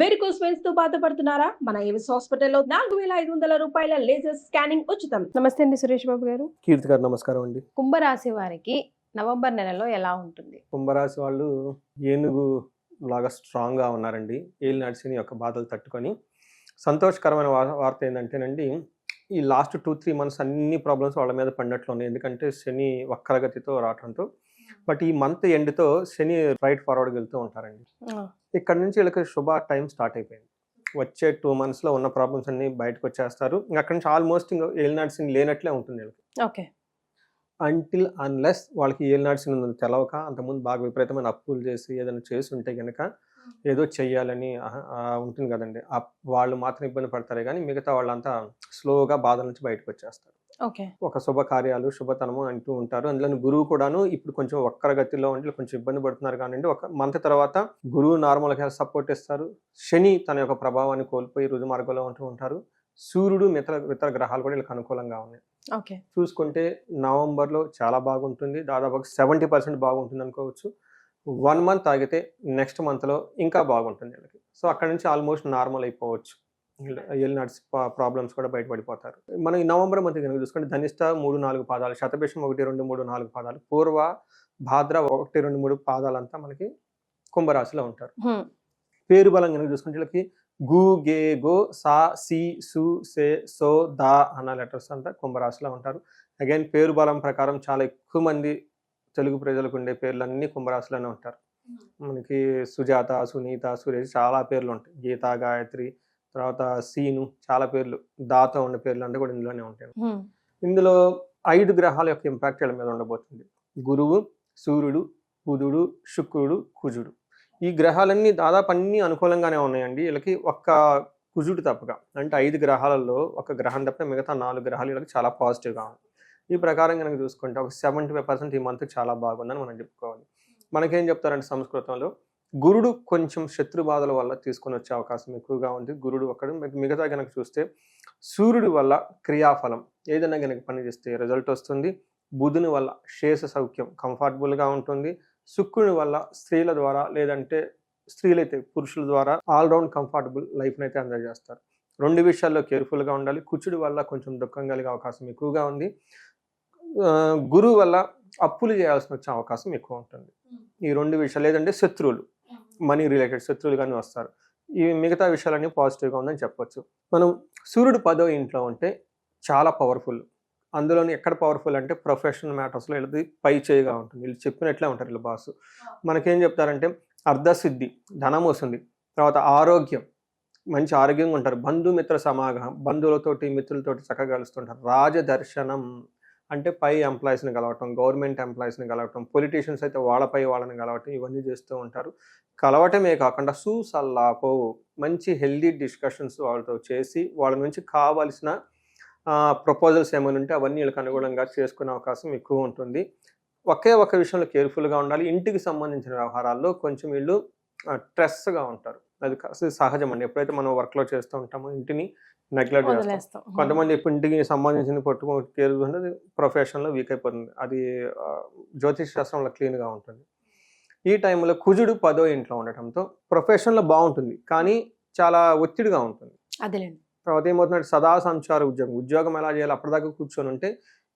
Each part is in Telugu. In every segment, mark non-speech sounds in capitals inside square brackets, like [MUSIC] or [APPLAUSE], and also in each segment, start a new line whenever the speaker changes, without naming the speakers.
వెరికోస్ వెయిన్స్తో బాధపడుతున్నారా? మన ఏవిస్ హాస్పిటల్లో నాలుగు వేల ఐదు వందల రూపాయల లేజర్ స్కానింగ్ ఉచితం.
నమస్తే అండి సురేష్ బాబు గారు.
కీర్తి గారు నమస్కారం అండి.
కుంభరాశి వారికి నవంబర్ నెలలో ఎలా ఉంటుంది?
కుంభరాశి వాళ్ళు ఏనుగు లాగా స్ట్రాంగ్గా ఉన్నారండి. ఏళ్ళు నడిచిన యొక్క బాధలు తట్టుకొని. సంతోషకరమైన వార్త ఏంటంటేనండి ఈ లాస్ట్ టూ త్రీ మంత్స్ అన్ని ప్రాబ్లమ్స్ వాళ్ళ మీద పడినట్లు ఉన్నాయి. ఎందుకంటే శని వక్రగతితో రావడంతో బట్ ఈ మంత్ ఎండ్తో శని రైట్ ఫార్వర్డ్కి వెళ్తూ ఉంటారండి. ఇక్కడ నుంచి వీళ్ళకి శుభ టైం స్టార్ట్ అయిపోయింది. వచ్చే టూ మంత్స్లో ఉన్న ప్రాబ్లమ్స్ అన్ని బయటకు వచ్చేస్తారు. అక్కడ నుంచి ఆల్మోస్ట్ ఇంకా ఏళ్ళు నడిచింది లేనట్లే ఉంటుంది వీళ్ళకి.
ఓకే.
అంటిల్ అన్లెస్ వాళ్ళకి ఏళ్ళు నడిచిన తెలవక అంతకుముందు బాగా విపరీతమైన అప్పులు చేసి ఏదైనా చేసి ఉంటే కనుక ఏదో చెయ్యాలని ఉంటుంది కదండి. వాళ్ళు మాత్రం ఇబ్బంది పడతారే కానీ మిగతా వాళ్ళంతా స్లోగా బాధ నుంచి బయటకు వచ్చేస్తారు. ఒక శుభకార్యాలు శుభతనము అంటూ ఉంటారు. అందులో గురువు కూడాను ఇప్పుడు కొంచెం వక్రగతిలో ఉండి కొంచెం ఇబ్బంది పడుతున్నారు కానివ్వండి. ఒక మంత్ తర్వాత గురువు నార్మల్గా సపోర్ట్ ఇస్తారు. శని తన యొక్క ప్రభావాన్ని కోల్పోయి రుజు మార్గంలో ఉంటూ ఉంటారు. సూర్యుడు మిత్ర ఇతర గ్రహాలు కూడా వీళ్ళకి అనుకూలంగా ఉన్నాయి.
ఓకే.
చూసుకుంటే నవంబర్లో చాలా బాగుంటుంది. దాదాపు సెవెంటీ పర్సెంట్ బాగుంటుంది అనుకోవచ్చు. వన్ మంత్ ఆగితే నెక్స్ట్ మంత్లో ఇంకా బాగుంటుంది వీళ్ళకి. సో అక్కడ నుంచి ఆల్మోస్ట్ నార్మల్ అయిపోవచ్చు. ఎల్ నట్స్ ప్రాబ్లమ్స్ కూడా బయటపడిపోతారు. మనం ఈ నవంబర్ మంత్ కనుక చూసుకుంటే ధనిష్ట మూడు నాలుగు పాదాలు శతభిషం ఒకటి రెండు మూడు నాలుగు పాదాలు పూర్వ భాద్ర ఒకటి రెండు మూడు పాదాలంతా మనకి కుంభరాశిలో ఉంటారు. పేరు బలం కనుక చూసుకుంటే వీళ్ళకి గు గే గో సా సి సు సే సో దా అన్న లెటర్స్ అంతా కుంభరాశిలో ఉంటారు. అగైన్ పేరు బలం ప్రకారం చాలా ఎక్కువ మంది తెలుగు ప్రజలకు ఉండే పేర్లన్నీ కుంభరాశిలోనే ఉంటారు. మనకి సుజాత సునీత సురేష్ చాలా పేర్లు ఉంటాయి. గీత గాయత్రి తర్వాత సీను చాలా పేర్లు దాతో ఉన్న పేర్లు అంతా కూడా ఇందులోనే ఉంటాయి. ఇందులో ఐదు గ్రహాల యొక్క ఇంపాక్ట్ వీళ్ళ మీద ఉండబోతుంది. గురువు సూర్యుడు బుధుడు శుక్రుడు కుజుడు. ఈ గ్రహాలన్నీ దాదాపు అన్ని అనుకూలంగానే ఉన్నాయండి. వీళ్ళకి ఒక్క కుజుడు తప్పగా అంటే ఐదు గ్రహాలలో ఒక గ్రహం తప్ప మిగతా నాలుగు గ్రహాలు వీళ్ళకి చాలా పాజిటివ్గా ఉన్నాయి ఈ ప్రకారం కనుక చూసుకుంటే ఒక సెవెంటీ ఫైవ్ పర్సెంట్ ఈ మంత్ చాలా బాగుందని మనం చెప్పుకోవాలి. మనకేం చెప్తారంటే సంస్కృతంలో గురుడు కొంచెం శత్రు బాధల వల్ల తీసుకొని వచ్చే అవకాశం ఎక్కువగా ఉంది. గురుడు ఒకడు మిగతా కనుక చూస్తే సూర్యుడి వల్ల క్రియాఫలం. ఏదైనా కనుక పని చేస్తే రిజల్ట్ వస్తుంది. బుధుని వల్ల శేష సౌఖ్యం కంఫర్టబుల్గా ఉంటుంది. శుక్రుని వల్ల స్త్రీల ద్వారా లేదంటే స్త్రీలైతే పురుషుల ద్వారా ఆల్రౌండ్ కంఫర్టబుల్ లైఫ్ని అయితే అందజేస్తారు రెండు విషయాల్లో కేర్ఫుల్గా ఉండాలి. కుచుడి వల్ల కొంచెం దుఃఖం కలిగే అవకాశం ఎక్కువగా ఉంది. గురువు వల్ల అప్పులు చేయాల్సిన వచ్చే అవకాశం ఎక్కువ ఉంటుంది. ఈ రెండు విషయాలు. లేదంటే శత్రువులు. మనీ రిలేటెడ్ శత్రువులు కానీ వస్తారు. ఈ మిగతా విషయాలన్నీ పాజిటివ్గా ఉందని చెప్పొచ్చు. మనం సూర్యుడు పదో ఇంట్లో ఉంటే చాలా పవర్ఫుల్ అందులోని ఎక్కడ పవర్ఫుల్ అంటే ప్రొఫెషనల్ మ్యాటర్స్లో వీళ్ళది పై చేయిగా ఉంటుంది. వీళ్ళు చెప్పినట్లే ఉంటారు వీళ్ళు బాసు మనకేం చెప్తారంటే అర్ధసిద్ధి ధనం వస్తుంది. తర్వాత ఆరోగ్యం. మంచి ఆరోగ్యంగా ఉంటారు. బంధుమిత్ర సమాగమం బంధువులతోటి మిత్రులతోటి చక్కగా కలుస్తుంటారు. రాజదర్శనం. అంటే పై ఎంప్లాయీస్ని కలవటం గవర్నమెంట్ ఎంప్లాయీస్ని కలవటం పొలిటీషియన్స్ అయితే వాళ్ళపై వాళ్ళని కలవటం ఇవన్నీ చేస్తూ ఉంటారు. కలవటమే కాకుండా సూసల్లాపో మంచి హెల్దీ డిస్కషన్స్ వాళ్ళతో చేసి వాళ్ళ నుంచి కావాల్సిన ప్రపోజల్స్ ఏమైనా ఉంటే అవన్నీ వీళ్ళకి అనుగుణంగా చేసుకునే అవకాశం ఎక్కువ ఉంటుంది. ఒకే ఒక విషయంలో కేర్ఫుల్గా ఉండాలి. ఇంటికి సంబంధించిన వ్యవహారాల్లో కొంచెం వీళ్ళు స్ట్రెస్గా ఉంటారు. అది కాస్త సహజం అండి. ఎప్పుడైతే మనం వర్క్లో చేస్తూ ఉంటామో ఇంటిని నెగ్లెక్ట్ చేస్తాం. కొంతమంది ఇంటికి సంబంధించిన పట్టుకో కేర్ ఉంటుంది ప్రొఫెషన్లో వీక్ అయిపోతుంది. అది జ్యోతిష్ శాస్త్రంలో క్లీన్గా ఉంటుంది. ఈ టైంలో కుజుడు పదో ఇంట్లో ఉండటంతో ప్రొఫెషన్లో బాగుంటుంది. కానీ చాలా ఒత్తిడిగా ఉంటుంది.
అదేలేండి.
తర్వాత ఏమవుతుందంటే సదా సంచార ఉద్యోగం. ఉద్యోగం ఎలా చేయాలి? అప్పటిదాకా కూర్చొని ఉంటే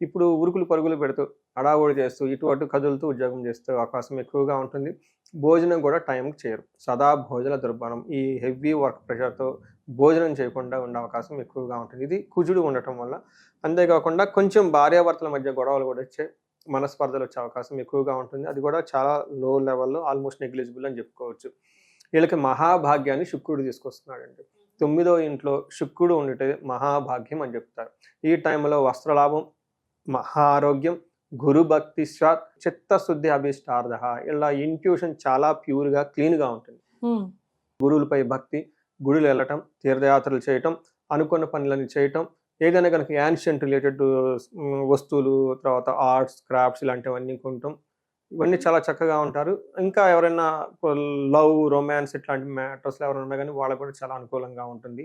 ఇప్పుడు ఉరుకులు పరుగులు పెడుతూ అడావుడు చేస్తూ ఇటు అటు కదులుతూ ఉద్యోగం చేస్తూ అవకాశం ఎక్కువగా ఉంటుంది. భోజనం కూడా టైంకి చేయరు. సదా భోజన దుర్భరం. ఈ హెవీ వర్క్ ప్రెషర్తో భోజనం చేయకుండా ఉండే అవకాశం ఎక్కువగా ఉంటుంది. ఇది కుజుడు ఉండటం వల్ల. అంతేకాకుండా కొంచెం భార్యాభర్తల మధ్య గొడవలు కూడా వచ్చే మనస్పర్ధలు వచ్చే అవకాశం ఎక్కువగా ఉంటుంది. అది కూడా చాలా లో లెవెల్లో ఆల్మోస్ట్ నెగ్లిజిబుల్ అని చెప్పుకోవచ్చు. వీళ్ళకి మహాభాగ్యాన్ని శుక్రుడు తీసుకొస్తున్నాడండి. తొమ్మిదో ఇంట్లో శుక్రుడు ఉండితే మహాభాగ్యం అని చెప్తారు. ఈ టైంలో వస్త్రలాభం మహా ఆరోగ్యం గురు భక్తి స్వాత్ చిత్తశుద్ధి అభిష్టార్థ ఇలా ఇంట్యూషన్ చాలా ప్యూర్గా క్లీన్గా ఉంటుంది. గురువులపై భక్తి గుడులు వెళ్ళటం తీర్థయాత్రలు చేయటం అనుకున్న పనులని చేయటం ఏదైనా కనుక యాన్షియంట్ రిలేటెడ్ వస్తువులు తర్వాత ఆర్ట్స్ క్రాఫ్ట్స్ ఇలాంటివన్నీ కొంటాం ఇవన్నీ చాలా చక్కగా ఉంటారు. ఇంకా ఎవరైనా లవ్ రొమాన్స్ ఇట్లాంటి మ్యాటర్స్లో ఎవరైనా ఉన్నా కానీ వాళ్ళకు కూడా చాలా అనుకూలంగా ఉంటుంది.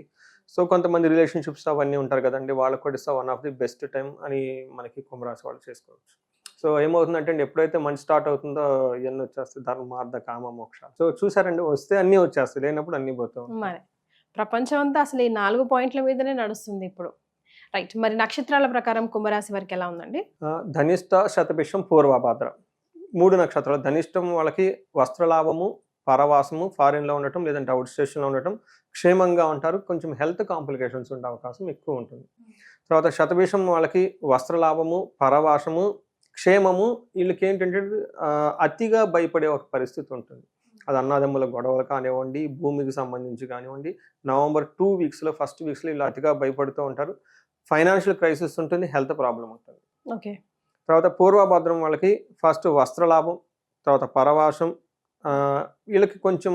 సో కొంతమంది రిలేషన్షిప్స్ అవన్నీ ఉంటారు కదండి వాళ్ళకు కూడా one of the best time అని మనకి కుంభరాశి వాళ్ళు చేసుకోవచ్చు. సో ఏమవుతుందంటే అండి ఎప్పుడైతే మంచి స్టార్ట్ అవుతుందో ఇవన్నీ వచ్చేస్తాయి. ధర్మార్థ కామ మోక్ష. సో చూసారండి వస్తే అన్నీ వచ్చేస్తాయి. లేనప్పుడు అన్నీ పోతాం
మరి ప్రపంచం అంతా అసలు ఈ నాలుగు పాయింట్ల మీదనే నడుస్తుంది ఇప్పుడు. రైట్ మరి నక్షత్రాల ప్రకారం కుంభరాశి వారికి ఎలా ఉందండి?
ధనిష్ట శతభిషం పూర్వభాద్ర మూడు నక్షత్రాలు. ధనిష్టం వాళ్ళకి వస్త్రలాభము పరవాసము ఫారిన్లో ఉండటం లేదంటే అవుట్ స్టేషన్లో ఉండటం క్షేమంగా ఉంటారు. కొంచెం హెల్త్ కాంప్లికేషన్స్ ఉండే అవకాశం ఎక్కువ ఉంటుంది. తర్వాత శతభిషం వాళ్ళకి వస్త్రలాభము పరవాసము క్షేమము వీళ్ళకి ఏంటంటే అతిగా భయపడే ఒక పరిస్థితి ఉంటుంది. అది అన్నదమ్ముల గొడవలు కానివ్వండి భూమికి సంబంధించి కానివ్వండి నవంబర్ టూ వీక్స్లో ఫస్ట్ వీక్స్లో ఇలా అతిగా భయపడుతూ ఉంటారు. ఫైనాన్షియల్ క్రైసిస్ ఉంటుంది హెల్త్ ప్రాబ్లం ఉంటుంది
ఓకే.
తర్వాత పూర్వభద్రం వాళ్ళకి ఫస్ట్ వస్త్రలాభం తర్వాత పరవాసం వీళ్ళకి కొంచెం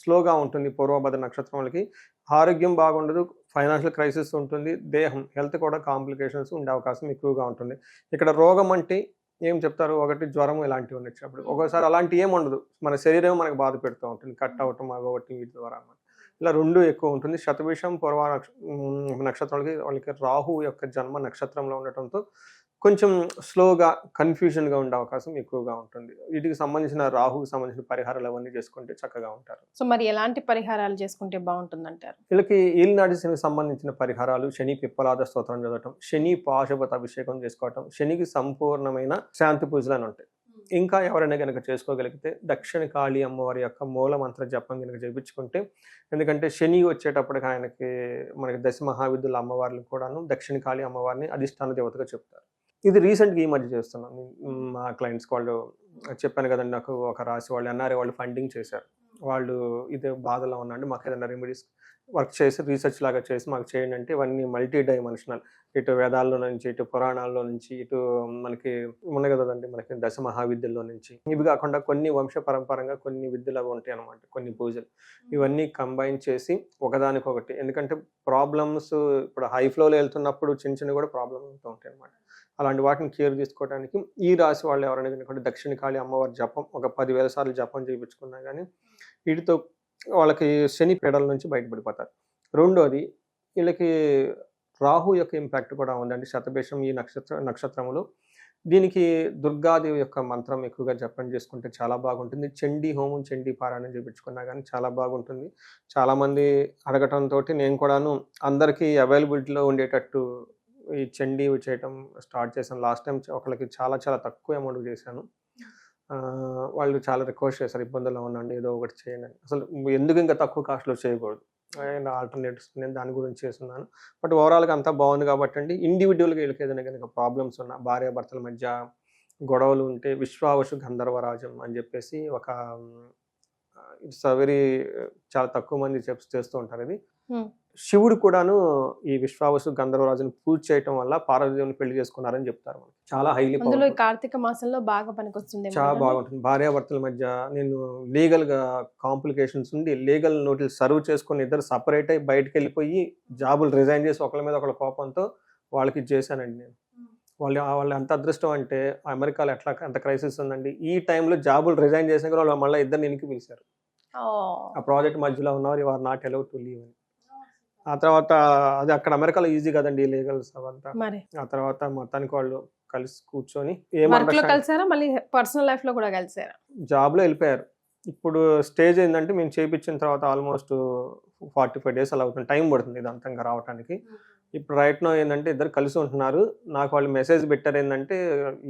స్లోగా ఉంటుంది పూర్వభద్ర నక్షత్రం వాళ్ళకి. ఆరోగ్యం బాగుండదు ఫైనాన్షియల్ క్రైసిస్ ఉంటుంది దేహం హెల్త్ కూడా కాంప్లికేషన్స్ ఉండే అవకాశం ఎక్కువగా ఉంటుంది. ఇక్కడ రోగం అంటే ఏం చెప్తారు? ఒకటి జ్వరం ఇలాంటివి వచ్చినప్పుడు ఒకసారి అలాంటి ఏం ఉండదు. మన శరీరం మనకు బాధ పెడుతూ ఉంటుంది. కట్ అవ్వటం అవ్వటం వీటి ద్వారా. ఇలా రెండు ఎక్కువ ఉంటుంది. శతభిషం పూర్వ నక్షత్రాలకి వాళ్ళకి రాహు యొక్క జన్మ నక్షత్రంలో ఉండటంతో కొంచెం స్లోగా కన్ఫ్యూజన్గా ఉండే అవకాశం ఎక్కువగా ఉంటుంది. వీటికి సంబంధించిన రాహుకి సంబంధించిన పరిహారాలు అవన్నీ చేసుకుంటే చక్కగా ఉంటారు.
సో మరి ఎలాంటి పరిహారాలు చేసుకుంటే బాగుంటుంది అంటారు
వీళ్ళకి ఈల్నాటి శనికి సంబంధించిన పరిహారాలు శని పిప్పలాద స్తోత్రం చదవటం శని పాశుపత అభిషేకం చేసుకోవటం శనికి సంపూర్ణమైన శాంతి పూజలు అని ఉంటాయి. ఇంకా ఎవరైనా కనుక చేసుకోగలిగితే దక్షిణ కాళీ అమ్మవారి యొక్క మూల మంత్ర జపం కనుక చేయించుకుంటే ఎందుకంటే శని వచ్చేటప్పటికి ఆయనకి మనకి దశ మహావిధుల అమ్మవార్లు కూడాను దక్షిణ కాళీ అమ్మవారిని అధిష్టాన దేవతగా చెప్తారు. ఇది రీసెంట్గా ఈ మధ్య చేస్తున్నాను మా క్లయింట్స్ వాళ్ళు చెప్పాను కదండి నాకు ఒక రాసి వాళ్ళు ఎన్ఆర్ఏ వాళ్ళు ఫండింగ్ చేశారు. వాళ్ళు ఇది బాధలో ఉన్నాండి మాకు ఏదైనా రెమెడీస్ వర్క్ చేసి రీసెర్చ్ లాగా చేసి మాకు చేయండి అంటే ఇవన్నీ మల్టీ డైమెన్షనల్ ఇటు వేదాల్లో నుంచి ఇటు పురాణాల్లో నుంచి ఇటు మనకి ఉన్నాయి కదండి మనకి దశ మహావిద్యల్లో నుంచి. ఇవి కాకుండా కొన్ని వంశ పరంపరంగా కొన్ని విద్యలు అవి ఉంటాయి అనమాట కొన్ని పూజలు. ఇవన్నీ కంబైన్ చేసి ఒకదానికొకటి. ఎందుకంటే ప్రాబ్లమ్స్ ఇప్పుడు హై ఫ్లోలో వెళ్తున్నప్పుడు చిన్న చిన్న కూడా ప్రాబ్లమ్ అవుతూ ఉంటాయి అనమాట అలాంటి వాటిని కేర్ తీసుకోవడానికి ఈ రాశి వాళ్ళు ఎవరైనా దక్షిణ కాళి అమ్మవారి జపం ఒక పదివేల సార్లు జపం చేయించుకున్నా కానీ వీటితో వాళ్ళకి శని పీడల నుంచి బయటపడిపోతారు. రెండోది వీళ్ళకి రాహు యొక్క ఇంపాక్ట్ కూడా ఉందండి. శతభేషం ఈ నక్షత్ర నక్షత్రములు. దీనికి దుర్గాదేవి యొక్క మంత్రం ఎక్కువగా జపం చేసుకుంటే చాలా బాగుంటుంది. చండీ హోమం చండీ పారాయణం చేయించుకున్నా కానీ చాలా బాగుంటుంది. చాలామంది అడగటంతో నేను కూడాను అందరికీ అవైలబిలిటీలో ఉండేటట్టు ఈ చండీ చేయటం స్టార్ట్ చేశాను. లాస్ట్ టైం ఒకళ్ళకి చాలా చాలా తక్కువ అమౌంట్ చేశాను. వాళ్ళు చాలా రిక్వెస్ట్ చేశారు ఇబ్బందుల్లో ఉండండి ఏదో ఒకటి చేయండి. అసలు ఎందుకు ఇంకా తక్కువ కాస్ట్లో చేయకూడదు? ఆల్టర్నేటివ్స్ నేను దాని గురించి చేస్తున్నాను. బట్ ఓవరాల్గా అంతా బాగుంది కాబట్టి అండి. ఇండివిజువల్గా వీళ్ళకి ఏదైనా కనుక ప్రాబ్లమ్స్ ఉన్నా భార్యాభర్తల మధ్య గొడవలు ఉంటే విశ్వావశు గంధర్వరాజం అని చెప్పేసి ఒక ఇట్స్ వెరీ చాలా తక్కువ మంది చెప్స్ చేస్తూ ఉంటారు ఇది. శివుడు కూడాను ఈ విశ్వావసు గంధర్వరాజుని పూజ చేయటం వల్ల పార్వతీదేవిని పెళ్ళి చేసుకున్నారని చెప్తారు మనకి. చాలా హైలీ
అందులో ఈ కార్తీక మాసంలో బాగా పనికొస్తుంది
చాలా బాగుంటుంది. భార్యాభర్తల మధ్య నేను లీగల్గా కాంప్లికేషన్స్ ఉండి లీగల్ నోటీస్ సర్వ్ చేసుకుని ఇద్దరు సపరేట్ అయ్యి బయటకు వెళ్ళిపోయి జాబులు రిజైన్ చేసి ఒకళ్ళ మీద ఒకళ్ళ కోపంతో వాళ్ళకి చేశానండి నేను. వాళ్ళు వాళ్ళు ఎంత అదృష్టం అంటే అమెరికాలో ఎట్లా ఎంత క్రైసిస్ ఉందండి. ఈ టైంలో జాబులు రిజైన్ చేసిన వాళ్ళు మళ్ళీ ఇద్దరు ఇనికి పిలిచారు. ఆ ప్రాజెక్ట్ మధ్యలో ఉన్నవారు వారు నాట్ అలౌ టు లీవ్ అని. ఆ తర్వాత అది అక్కడ అమెరికాలో ఈజీ కదండి లీగల్స్ అవంతా.
మరి.
ఆ తర్వాత మొత్తానికి వాళ్ళు కలిసి కూర్చొని
లో కలిసారా? మళ్ళీ పర్సనల్ లైఫ్లో కూడా కలిసారా?
జాబ్లో వెళ్ళిపోయారు. ఇప్పుడు స్టేజ్ ఏంటంటే మేము చేయించిన తర్వాత ఆల్మోస్ట్ ఫార్టీ ఫైవ్ డేస్ అలా అవుతుంది. టైం పడుతుంది ఇదంతా రావడానికి ఇప్పుడు రైట్ నో ఏంటంటే ఇద్దరు కలిసి ఉంటున్నారు. నాకు వాళ్ళు మెసేజ్ పెట్టారు ఏంటంటే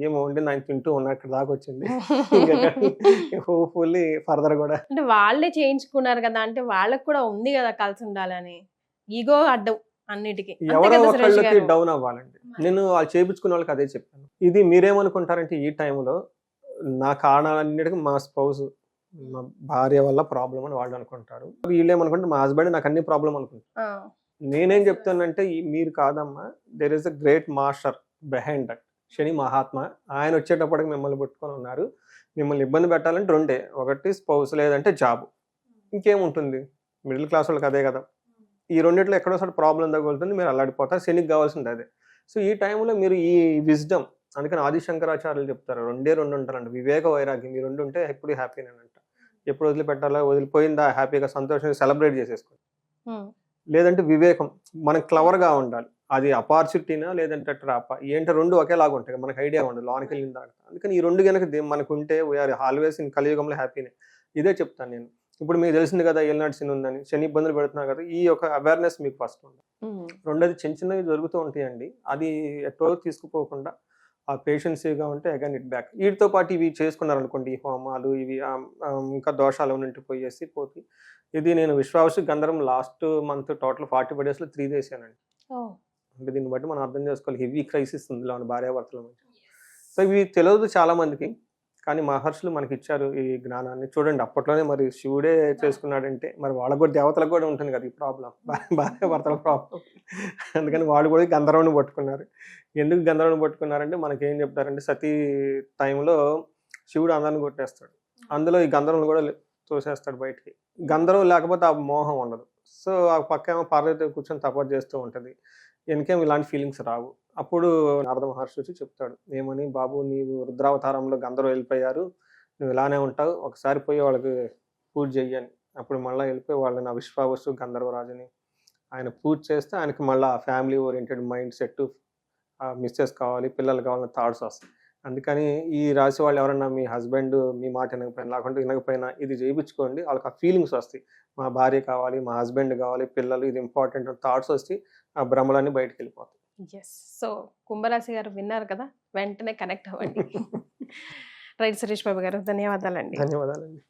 ఏమో వండింది ఆయన తింటూ ఉన్నా ఇక్కడ దాకా వచ్చింది. [LAUGHS] హోప్ఫుల్లీ ఫర్దర్ కూడా.
అంటే వాళ్ళే చేయించుకున్నారు కదా అంటే వాళ్ళకి కూడా ఉంది కదా కలిసి ఉండాలని. ఈగో అడ్డం అన్నిటికీ.
ఎవరో ఒకళ్ళకి? డౌన్ అవ్వాలండి. నేను వాళ్ళు చేయించుకున్న వాళ్ళకి అదే చెప్పాను. ఇది మీరేమనుకుంటారంటే ఈ టైంలో నా కారణాలన్నిటికీ మా స్పౌస్ మా భార్య వల్ల ప్రాబ్లం అని వాళ్ళు అనుకుంటారు. వీళ్ళు ఏమనుకుంటే మా హస్బెండ్ నాకు అన్ని ప్రాబ్లం అనుకుంటారు. నేనేం చెప్తానంటే మీరు కాదమ్మా there is a great master behind that శని మహాత్మ ఆయన వచ్చేటప్పటికి మిమ్మల్ని పట్టుకొని ఉన్నారు. మిమ్మల్ని ఇబ్బంది పెట్టాలంటే రెండే. ఒకటి స్పౌస్ లేదంటే జాబ్ ఇంకేముంటుంది? మిడిల్ క్లాస్ వాళ్ళకి అదే కదా. ఈ రెండిట్లో ఎక్కడో ఒకసారి ప్రాబ్లం తగులుతుంది మీరు అల్లాడిపోతారు శనికి కావాల్సింది అదే. సో ఈ టైంలో మీరు ఈ విజ్డమ్ అందుకని ఆది శంకరాచార్యులు చెప్తారు రెండే రెండు ఉంటారంట వివేక వైరాగ్యం ఈ రెండు ఉంటే ఎప్పుడు హ్యాపీ అంట ఎప్పుడు వదిలిపెట్టాలో వదిలిపోయిందా హ్యాపీగా సంతోషంగా సెలబ్రేట్ చేసేసుకోండి.
ఉమ్,
లేదంటే వివేకం మనం క్లవర్గా ఉండాలి. అది అపార్చునిటీనా లేదంటే ట్రాపా ఏంటో రెండు ఒకేలాగా ఉంటాయి మనకు ఐడియా ఉండదు లోనికి వెళ్ళిన దాకా అందుకని ఈ రెండు కనుక మనకు ఉంటే వీఆర్ ఆల్వేస్ ఇన్ కలియుగంలో హ్యాపీనే ఇదే చెప్తాను నేను. ఇప్పుడు మీకు తెలిసింది కదా ఏలినాడు శని ఉందని. శని ఇబ్బందులు పెడుతున్నారు కదా ఈ యొక్క అవేర్నెస్ మీకు ఫస్ట్ ఉంది? రెండోది చిన్న చిన్నవి జరుగుతూ ఉంటాయండి. అది ఎటో తీసుకుపోకుండా ఆ పేషెన్సీగా ఉంటే అగైన్ ఇట్ బ్యాక్ వీటితో పాటు ఇవి చేసుకున్నారనుకోండి ఈ హోమాలు ఇవి ఇంకా దోషాలు ఉన్నట్టు పోయేసి పోతే ఇది నేను విశ్వాసు గంధరం last month total forty five డేస్లో త్రీ చేశానండి. అంటే దీన్ని బట్టి మనం అర్థం చేసుకోవాలి. హెవీ క్రైసిస్ ఉంది భార్యాభర్తల మధ్య. సో ఇవి తెలియదు చాలా మందికి కానీ మహర్షులు మనకి ఇచ్చారు ఈ జ్ఞానాన్ని. చూడండి అప్పట్లోనే మరి శివుడే చేసుకున్నాడంటే మరి వాళ్ళకు కూడా దేవతలకు కూడా ఉంటుంది కదా ఈ ప్రాబ్లం భార్యాభర్తల ప్రాబ్లం అందుకని వాళ్ళు కూడా ఈ గంధర్వుని పట్టుకున్నారు. ఎందుకు గంధర్వుని పట్టుకున్నారంటే మనకి ఏం చెప్తారంటే సతీ టైంలో శివుడు అందరిని కొట్టేస్తాడు. అందులో ఈ గంధర్వుని కూడా తోసేస్తాడు బయటికి. గంధర్వం లేకపోతే ఆ మోహం ఉండదు. సో ఆ పక్క ఏమో పార్వతి కూర్చొని తపస్సు చేస్తూ ఉంటుంది. వెనకేం ఇలాంటి ఫీలింగ్స్ రావు. అప్పుడు నారద మహర్షి వచ్చి చెప్తాడు ఏమని బాబు నీవు రుద్రావతారంలో గంధర్వ వెళ్ళిపోయారు నువ్వు ఇలానే ఉంటావు ఒకసారి పోయి వాళ్ళకి పూజ చెయ్యని అప్పుడు మళ్ళీ వెళ్ళిపోయి వాళ్ళని అవిశ్వావసు గంధర్వరాజుని ఆయన పూజ చేస్తే ఆయనకి మళ్ళీ family oriented mind set missus కావాలి పిల్లలు కావాలని థాట్స్ వస్తాయి. అందుకని ఈ రాసి వాళ్ళు ఎవరన్నా మీ హస్బెండ్ మీ మాట వినకపోయినా లేకుంటే వినకపోయినా ఇది చేయించుకోండి వాళ్ళకి ఆ ఫీలింగ్స్ వస్తాయి. మా భార్య కావాలి మా హస్బెండ్ కావాలి పిల్లలు ఇది ఇంపార్టెంట్ థాట్స్ వస్తే ఆ భ్రమలన్నీ బయటకు వెళ్ళిపోతాయి.
ఎస్ సో కుంభరాశి గారు విన్నారు కదా వెంటనే కనెక్ట్ అవ్వండి. [LAUGHS] రైట్ సురేష్ బాబు గారు ధన్యవాదాలండి.
ధన్యవాదాలండి.